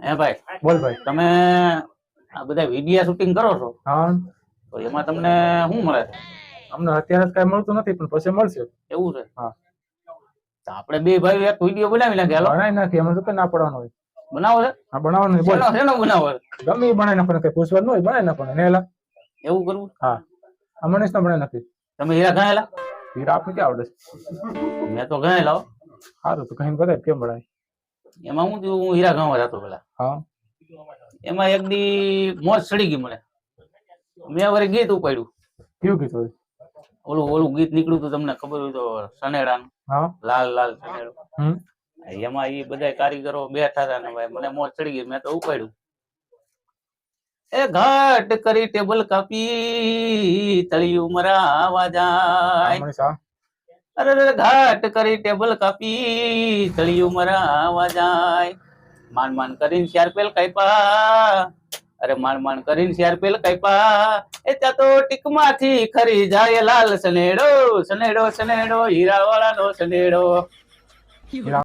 હે ભાઈ? બોલ ભાઈ. તમે આ બધા વિડિયા શૂટિંગ કરો છો? હા. તો એમાં તમને શું મળે? અમને અત્યારે કઈ મળતું નથી પણ પછી મળશે. એવું છે? હા. તો આપણે બે ભાઈ એક વીડિયો બનાવી નાખીએ હાલો. બનાવી નાખી એમાં તો કઈ ના પડવાનું હોય. બનાવો છે? હા બનાવવાનું બોલ. શેનો બનાવો ગમે એ બનાવી નાખવાનું કઈ પૂછવાનું હોય બનાવી નાખવાનું. ને એલા એવું કરવું? હા. આ મનીષ ને બનાવી નાખી તમે હીરા ગણેલા હીરા આપને ક્યાં આવડે? મેં તો ગણેલા. સારું તો કઈ બધા કેમ બનાય? એમાં હું હું હીરા ગામ જતો પેલા એમાં એક દી મોજ ચડી ગઈ મને. મેં વળી ગીત ઉપાડ્યું. કયું ગીત હોય? ઓલું ઓલું ગીત નીકળ્યું તો તમને ખબર હોય તો સનેડાનું લાલ લાલ સનેડો એમાં એ બધા કારીગરો બેઠા હતા ને ભાઈ મને મોજ ચડી ગઈ મેં તો ઉપાડ્યું. એ ઘાટ કરી ટેબલ કાપી તળિયું મરાવા જાય. અરે ઘાટ કરી ટેબલ કાપી તળિયું મરાવા જાય. માન માન કરીને ચાર પેલ કાપ્યા. અરે, માન માન કરીને ચાર પેલ કાપ્યા. એ ત્યાં તો ટીકમાંથી ખરી જાય લાલ સનેડો સનેડો સનેડો હીરા વાળાનો સનેડો.